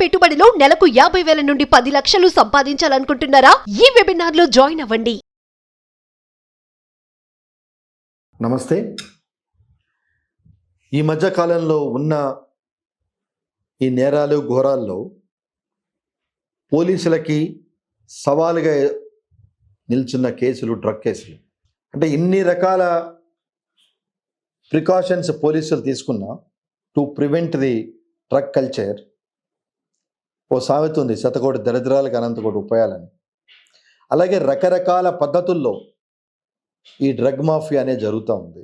పెట్టుబడిలో నెలకు యాభై వేల నుండి పది లక్షలు సంపాదించాలనుకుంటున్నారా? ఈ వెబినార్లో జాయిన్ అవ్వండి. నమస్తే. ఈ మధ్య కాలంలో ఉన్న ఈ నేరాలు ఘోరాల్లో పోలీసులకి సవాలుగా నిల్చున్న కేసులు డ్రగ్ కేసులు. అంటే ఇన్ని రకాల ప్రికాషన్స్ పోలీసులు తీసుకున్నా to prevent the drug culture ఓ సామెత ఉంది శతకోటి దరిద్రాలకు అనంతకోటి ఉపాయాలని. అలాగే రకరకాల పద్ధతుల్లో ఈ డ్రగ్ మాఫియా అనేది జరుగుతూ ఉంది.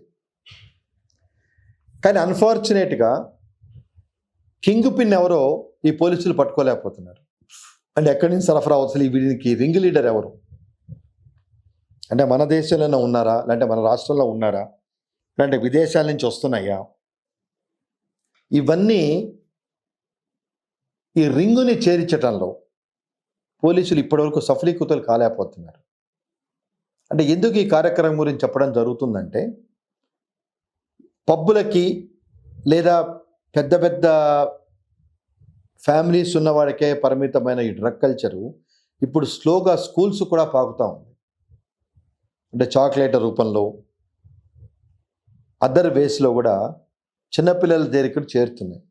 కానీ అన్ఫార్చునేట్గా కింగ్ పిన్ ఎవరో ఈ పోలీసులు పట్టుకోలేకపోతున్నారు. అంటే ఎక్కడి నుంచి సరఫరా అవుతుంది వీడికి రింగ్ లీడర్ ఎవరు? అంటే మన దేశంలోనే ఉన్నారా? లేదంటే మన రాష్ట్రంలో ఉన్నారా? లేదంటే విదేశాల నుంచి వస్తున్నాయా? ఇవన్నీ ఈ రింగుని చేర్చటంలో పోలీసులు ఇప్పటివరకు సఫలీకృతులు కాలేకపోతున్నారు. అంటే ఎందుకు ఈ కార్యక్రమం గురించి చెప్పడం జరుగుతుందంటే పబ్బులకి లేదా పెద్ద పెద్ద ఫ్యామిలీస్ ఉన్నవాడికే పరిమితమైన ఈ డ్రగ్ కల్చరు ఇప్పుడు స్లోగా స్కూల్స్ కూడా పాకుతూ ఉంది. అంటే చాక్లెట్ రూపంలో అదర్ వేస్లో కూడా చిన్నపిల్లల దగ్గరికి చేరుతున్నాయి.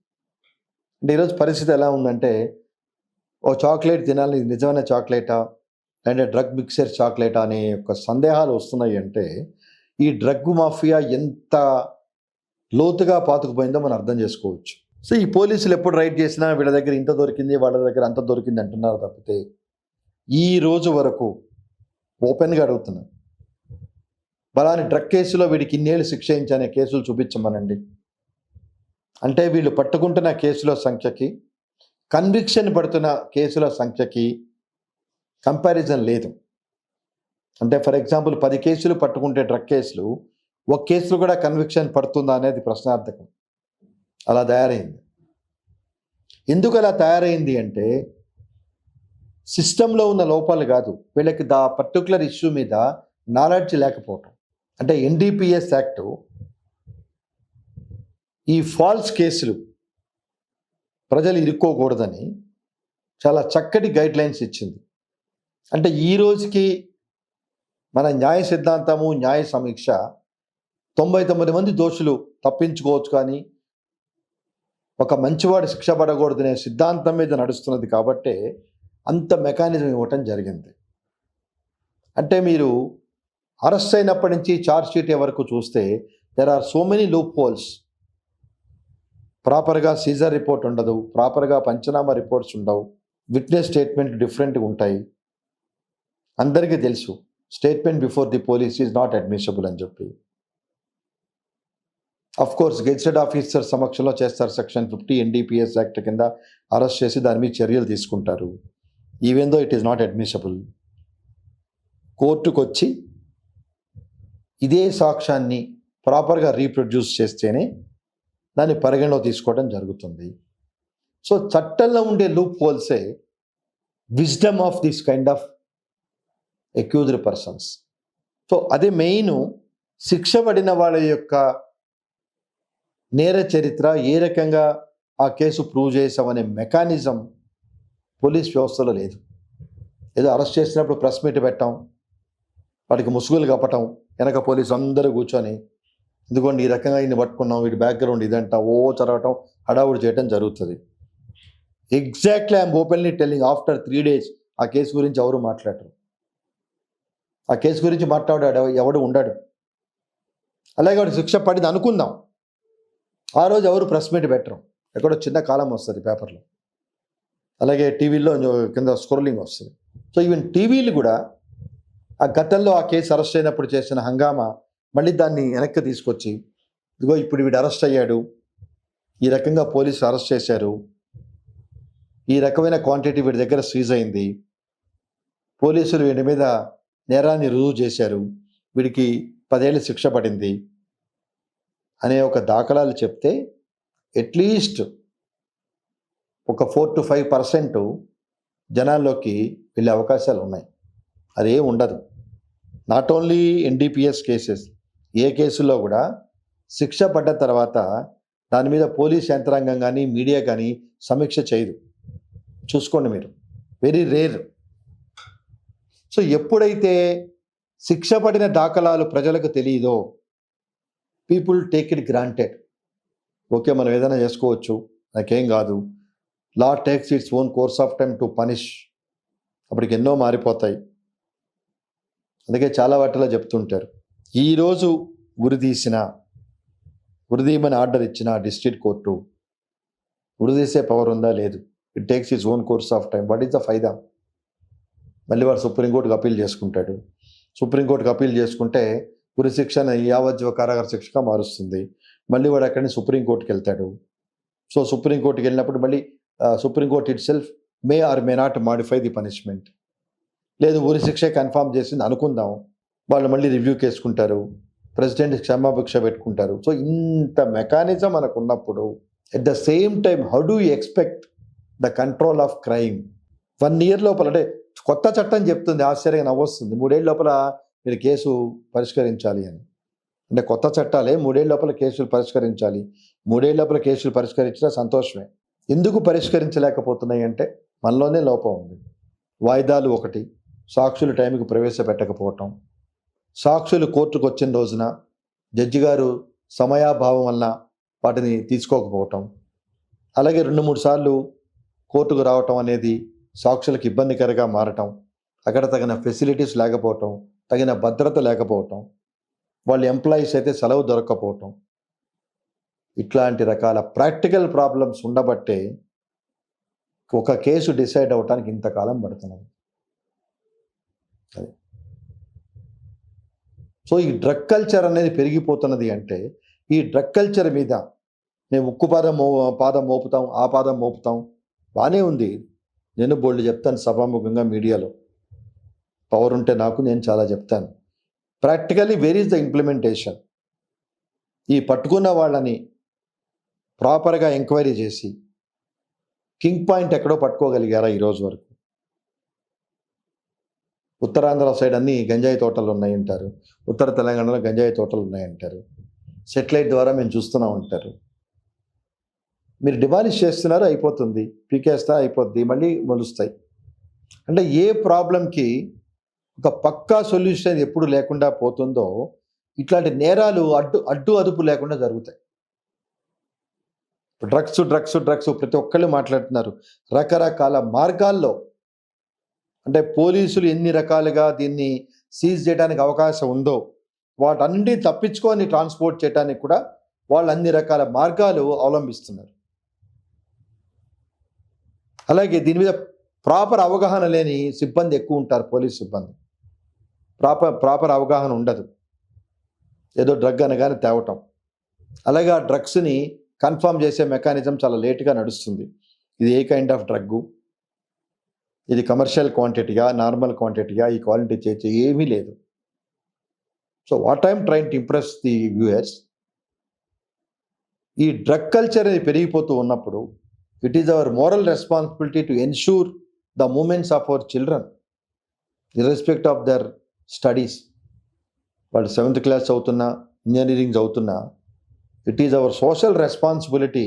అంటే ఈరోజు పరిస్థితి ఎలా ఉందంటే ఓ చాక్లెట్ తినాలి నిజమైన చాక్లెటా? అంటే డ్రగ్ మిక్సర్ చాక్లెట్ అనే ఒక సందేహాలు వస్తున్నాయి అంటే ఈ డ్రగ్ మాఫియా ఎంత లోతుగా పాతుకుపోయిందో మనం అర్థం చేసుకోవచ్చు. సో ఈ పోలీసులు ఎప్పుడు రైడ్ చేసినా వీళ్ళ దగ్గర ఇంత దొరికింది వాళ్ళ దగ్గర అంత దొరికింది అంటున్నారు తప్పితే ఈ రోజు వరకు ఓపెన్గా అడుగుతున్నాను బలాని డ్రగ్ కేసులో వీడికి ఇన్నేళ్ళు శిక్ష ఇచ్చానే కేసులు చూపించమనండి. అంటే వీళ్ళు పట్టుకుంటున్న కేసుల సంఖ్యకి కన్విక్షన్ పడుతున్న కేసుల సంఖ్యకి కంపారిజన్ లేదు. అంటే ఫర్ ఎగ్జాంపుల్ పది కేసులు పట్టుకుంటే డ్రగ్ కేసులు ఒక కేసులు కూడా కన్విక్షన్ పడుతుందా అనేది ప్రశ్నార్థకం. అలా తయారైంది. ఎందుకు అలా తయారైంది అంటే సిస్టంలో ఉన్న లోపాలు కాదు. వీళ్ళకి దా పర్టికులర్ ఇష్యూ మీద నాలెడ్జ్ లేకపోవటం. అంటే ఎన్డీపీఎస్ యాక్టు ఈ ఫాల్స్ కేసులు ప్రజలు ఇరుక్కోకూడదని చాలా చక్కటి గైడ్ లైన్స్ ఇచ్చింది. అంటే ఈ రోజుకి మన న్యాయ సిద్ధాంతము న్యాయ సమీక్ష తొంభై తొమ్మిది మంది దోషులు తప్పించుకోవచ్చు కానీ ఒక మంచివాడు శిక్ష పడకూడదనే సిద్ధాంతం మీద నడుస్తున్నది కాబట్టే అంత మెకానిజం ఇవ్వటం జరిగింది. అంటే మీరు అరెస్ట్ అయినప్పటి నుంచి ఛార్జ్ షీట్ వరకు చూస్తే there are so many loophole ప్రాపర్గా సీజర్ రిపోర్ట్ ఉండదు ప్రాపర్గా పంచనామా రిపోర్ట్స్ ఉండవు విట్నెస్ స్టేట్మెంట్ డిఫరెంట్గా ఉంటాయి. అందరికీ తెలుసు statement before the police is not admissible అని చెప్పి. అఫ్ కోర్స్ గెజిటెడ్ ఆఫీసర్ సమక్షంలో చేస్తారు సెక్షన్ ఫిఫ్టీ ఎన్డీపీఎస్ యాక్ట్ కింద అరెస్ట్ చేసి దాని మీద చర్యలు తీసుకుంటారు. Even though it is not admissible కోర్టుకు వచ్చి ఇదే సాక్ష్యాన్ని ప్రాపర్గా రీప్రొడ్యూస్ చేస్తేనే దాన్ని పరిగణలో తీసుకోవడం జరుగుతుంది. సో చట్టంలో ఉండే లూప్ హోల్సే wisdom of this kind of accused persons. So అదే మెయిన్ శిక్ష పడిన వాళ్ళ యొక్క నేర చరిత్ర ఏ రకంగా ఆ కేసు ప్రూవ్ చేసామనే మెకానిజం పోలీస్ వ్యవస్థలో లేదు. ఏదో అరెస్ట్ చేసినప్పుడు ప్రెస్ మీట్ పెట్టాం వాటికి ముసుగులు కప్పటం వెనక పోలీసు అందరూ కూర్చొని ఇదిగోండి ఈ రకంగా ఈయన పట్టుకున్నాం వీడి బ్యాక్గ్రౌండ్ ఇదంట ఓ చదవటం హడావుడి చేయటం జరుగుతుంది. Exactly I'm openly telling after three days ఆ కేసు గురించి ఎవరు మాట్లాడరు. ఆ కేసు గురించి మాట్లాడాడు ఎవడు ఉండడు. అలాగే వాడు శిక్ష పడింది అనుకుందాం. ఆ రోజు ఎవరు ప్రెస్ మీట్ పెట్టరు. ఎక్కడో చిన్న కాలం వస్తుంది పేపర్లో. అలాగే టీవీలో కింద స్క్రోలింగ్ వస్తుంది. సో ఈవెన్ టీవీలు కూడా ఆ గతంలో ఆ కేసు అరెస్ట్ అయినప్పుడు చేసిన హంగామా మళ్ళీ దాన్ని వెనక్కి తీసుకొచ్చి ఇదిగో ఇప్పుడు వీడు అరెస్ట్ అయ్యాడు. ఈ రకంగా పోలీసులు అరెస్ట్ చేశారు. ఈ రకమైన క్వాంటిటీ వీడి దగ్గర సీజ్ అయింది. పోలీసులు వీడి మీద నేరాన్ని రుజువు చేశారు. వీడికి పదేళ్ళు శిక్ష పడింది. అనే ఒక దాఖలాలు చెప్తే అట్లీస్ట్ ఒక ఫోర్ టు ఫైవ్ పర్సెంట్ జనాల్లోకి వెళ్ళే అవకాశాలు ఉన్నాయి. అదే ఉండదు. Not only NDPS cases. ఏ కేసులో కూడా శిక్ష పడ్డ తర్వాత దాని మీద పోలీస్ యంత్రాంగం కానీ మీడియా కానీ సమీక్ష చేయదు. చూసుకోండి మీరు. Very rare. సో ఎప్పుడైతే శిక్ష పడిన దాఖలాలు ప్రజలకు తెలియదో people take it granted. Okay మనం ఏదైనా చేసుకోవచ్చు. నాకేం కాదు. Law takes its own course of time to punish. అప్పటికి ఎన్నో మారిపోతాయి. అందుకే చాలా వాటిలో చెప్తుంటారు. ఈరోజు ఉరిదీసిన ఉరిదీయమని ఆర్డర్ ఇచ్చిన డిస్ట్రిక్ట్ కోర్టు ఉరిదీసే పవర్ ఉందా? లేదు. It takes is own course of time what is the ఫైదా మళ్ళీ వాడు సుప్రీంకోర్టుకు అప్పీల్ చేసుకుంటాడు. సుప్రీంకోర్టుకు అప్పీల్ చేసుకుంటే ఉరి శిక్షను యావజ్జీవ కారాగార శిక్షగా మారుస్తుంది. మళ్ళీ వాడు అక్కడిని సుప్రీంకోర్టుకి వెళ్తాడు? సో సుప్రీంకోర్టుకి వెళ్ళినప్పుడు మళ్ళీ supreme court itself may or may not modify the punishment లేదు ఉరి శిక్ష కన్ఫామ్ చేసింది అనుకుందాం. వాళ్ళు మళ్ళీ రివ్యూ కేసుకుంటారు. ప్రెసిడెంట్ క్షమాభిక్ష పెట్టుకుంటారు. సో ఇంత మెకానిజం మనకు ఉన్నప్పుడు at the same time how do expect the control of crime one year లోపల అంటే కొత్త చట్టం చెప్తుంది ఆశ్చర్యంగా నవ్వొస్తుంది. మూడేళ్ళ లోపల మీరు కేసు పరిష్కరించాలి అని. అంటే కొత్త చట్టాలే మూడేళ్ళ లోపల కేసులు పరిష్కరించాలి. మూడేళ్ళ లోపల కేసులు పరిష్కరించినా సంతోషమే. ఎందుకు పరిష్కరించలేకపోతున్నాయి అంటే మనలోనే లోపం ఉంది. వాయిదాలు ఒకటి సాక్షులు టైంకి ప్రవేశపెట్టకపోవటం. సాక్షులు కోర్టుకు వచ్చిన రోజున జడ్జి గారు సమయాభావం వలన వాటిని తీసుకోకపోవటం. అలాగే రెండు మూడు సార్లు కోర్టుకు రావటం అనేది సాక్షులకు ఇబ్బందికరంగా మారటం. అక్కడ తగిన ఫెసిలిటీస్ లేకపోవటం తగిన భద్రత లేకపోవటం వాళ్ళ ఎంప్లాయీస్ అయితే సెలవు దొరకకపోవటం. ఇట్లాంటి రకాల ప్రాక్టికల్ ప్రాబ్లమ్స్ ఉండబట్టే ఒక కేసు డిసైడ్ అవ్వటానికి ఇంతకాలం పడుతున్నది. అదే. సో ఈ డ్రగ్ కల్చర్ అనేది పెరిగిపోతున్నది అంటే ఈ డ్రగ్ కల్చర్ మీద మేము ఉక్కు పాదం మో పాదం మోపుతాం ఆ పాదం మోపుతాం. బాగానే ఉంది. నేను బోల్డ్ చెప్తాను సభాముఖంగా మీడియాలో. పవర్ ఉంటే నాకు నేను చాలా చెప్తాను. Practically where is the implementation ఈ పట్టుకున్న వాళ్ళని ప్రాపర్గా ఎంక్వైరీ చేసి కింగ్ పాయింట్ ఎక్కడో పట్టుకోగలిగారా ఈ రోజు వరకు? ఉత్తరాంధ్ర సైడ్ అన్ని గంజాయి తోటలు ఉన్నాయంటారు. ఉత్తర తెలంగాణలో గంజాయి తోటలు ఉన్నాయంటారు. సెటిలైట్ ద్వారా మేము చూస్తూనే ఉంటారు మీరు డిమాలిష్ చేస్తున్నారు అయిపోతుంది. పీకేస్తా అయిపోద్ది మళ్ళీ మొలుస్తాయి. అంటే ఏ ప్రాబ్లంకి ఒక పక్కా సొల్యూషన్ ఎప్పుడు లేకుండా పోతుందో ఇట్లాంటి నేరాలు అడ్డు అడ్డు అదుపు లేకుండా జరుగుతాయి. డ్రగ్స్ డ్రగ్స్ డ్రగ్స్ ప్రతి ఒక్కళ్ళు మాట్లాడుతున్నారు. రకరకాల మార్గాల్లో అంటే పోలీసులు ఎన్ని రకాలుగా దీన్ని సీజ్ చేయడానికి అవకాశం ఉందో వాటన్నింటినీ తప్పించుకొని ట్రాన్స్పోర్ట్ చేయడానికి కూడా వాళ్ళు అన్ని రకాల మార్గాలు అవలంబిస్తున్నారు. అలాగే దీని మీద ప్రాపర్ అవగాహన లేని సిబ్బంది ఎక్కువ ఉంటారు పోలీస్ సిబ్బంది. ప్రాపర్ ప్రాపర్ అవగాహన ఉండదు. ఏదో డ్రగ్ అనగానే తేవటం. అలాగే ఆ డ్రగ్స్ని కన్ఫర్మ్ చేసే మెకానిజం చాలా లేట్గా నడుస్తుంది. ఇది ఏ కైండ్ ఆఫ్ డ్రగ్గు? ఇది కమర్షియల్ క్వాంటిటీగా నార్మల్ క్వాంటిటీగా ఈ క్వాలిటీ చేసే ఏమీ లేదు. So what I'm trying to impress the viewers ఈ డ్రగ్ కల్చర్ అనేది పెరిగిపోతూ ఉన్నప్పుడు it is our moral responsibility to ensure the movements of our children irrespective of their studies వాళ్ళు సెవెంత్ క్లాస్ చదువుతున్నా ఇంజనీరింగ్ చదువుతున్నా it is our social responsibility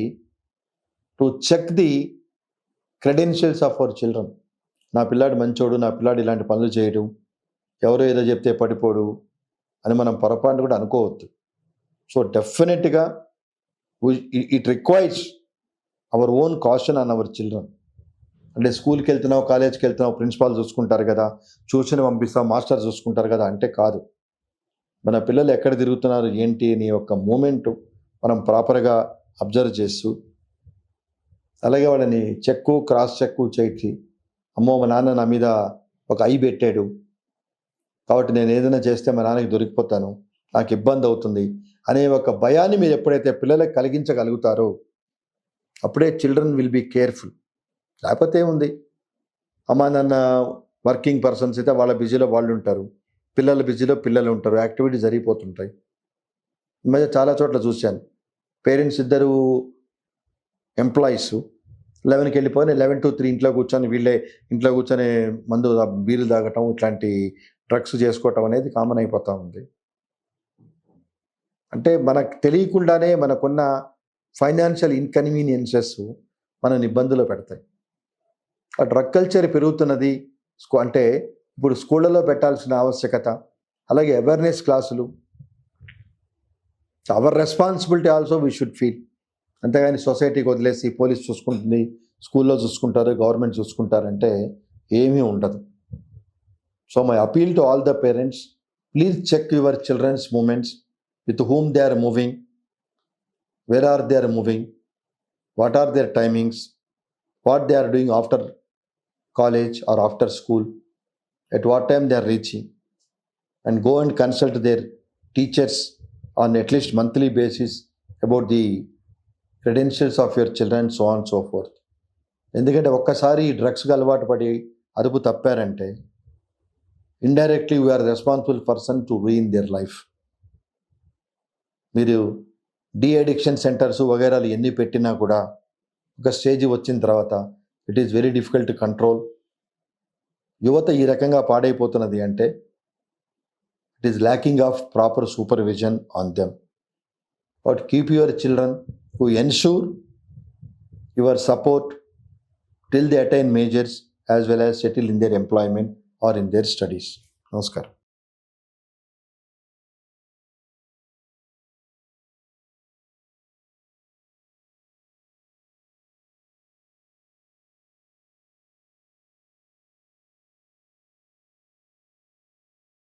to check the credentials of our children నా పిల్లాడు మంచోడు నా పిల్లాడు ఇలాంటి పనులు చేయడు. ఎవరో ఏదో చెప్తే పడిపోడు అని మనం పొరపాటు కూడా అనుకోవద్దు. సో డెఫినెట్గా it requires our own caution on our children. అంటే స్కూల్కి వెళ్తున్నావు కాలేజ్కి వెళ్తున్నావు ప్రిన్సిపాల్ చూసుకుంటారు కదా ట్యూషన్ పంపిస్తావు మాస్టర్ చూసుకుంటారు కదా అంటే కాదు. మన పిల్లలు ఎక్కడ తిరుగుతున్నారు ఏంటి నీ యొక్క మూమెంట్ మనం ప్రాపర్గా అబ్జర్వ్ చేస్తూ అలాగే వాళ్ళని చెక్కు క్రాస్ చెక్కు చేయించి అమ్మో మా నాన్న నా మీద ఒక ఐ పెట్టాడు. కాబట్టి నేను ఏదైనా చేస్తే మా నాన్నకి దొరికిపోతాను. నాకు ఇబ్బంది అవుతుంది అనే ఒక భయాన్ని మీరు ఎప్పుడైతే పిల్లలకు కలిగించగలుగుతారో అప్పుడే చిల్డ్రన్ విల్ బీ కేర్ఫుల్. లేకపోతే ఏముంది? అమ్మా నాన్న వర్కింగ్ పర్సన్స్ అయితే వాళ్ళ బిజీలో వాళ్ళు ఉంటారు. పిల్లల బిజీలో పిల్లలు ఉంటారు. యాక్టివిటీ జరిగిపోతుంటాయి. మధ్య చాలా చోట్ల చూశాను. పేరెంట్స్ ఇద్దరు ఎంప్లాయీస్. లెవెన్కి వెళ్ళిపోయి లెవెన్ టు త్రీ ఇంట్లో కూర్చొని వీళ్ళే ఇంట్లో కూర్చొని మందు తా- బీర్లు తాగటం ఇట్లాంటి డ్రగ్స్ చేసుకోవటం అనేది కామన్ అయిపోతూ ఉంది. అంటే మనకు తెలియకుండానే మనకున్న ఫైనాన్షియల్ ఇన్కన్వీనియన్సెస్ మనని ఇబ్బందులు పెడతాయి. ఆ డ్రగ్ కల్చర్ పెరుగుతున్నది అంటే ఇప్పుడు స్కూళ్ళలో పెట్టాల్సిన ఆవశ్యకత అలాగే అవేర్నెస్ క్లాసులు our responsibility also we should feel అంతేగాని సొసైటీకి వదిలేసి పోలీస్ చూసుకుంటుంది స్కూల్లో చూసుకుంటారు గవర్నమెంట్ చూసుకుంటారంటే ఏమీ ఉండదు. So my appeal to all the parents please check your childrens movements with whom they are moving where are they are moving what are their timings what they are doing after college or after school at what time they are reaching and go and consult their teachers on at monthly basis about the credentials of your children so on so forth ఎందుకంటే ఒక్కసారి ఈ డ్రగ్స్కి అలవాటు పడి అదుపు తప్పారంటే indirectly we are responsible person to ruin their life మీరు de addiction centres వగైరాలు ఎన్ని పెట్టినా కూడా ఒక స్టేజ్ వచ్చిన తర్వాత it is very difficult control యువత ఈ రకంగా పాడైపోతున్నది అంటే it is lacking of proper supervision on them but keep your children to ensure your support till they attain majors as well as settle in their employment or in their studies. Namaskar.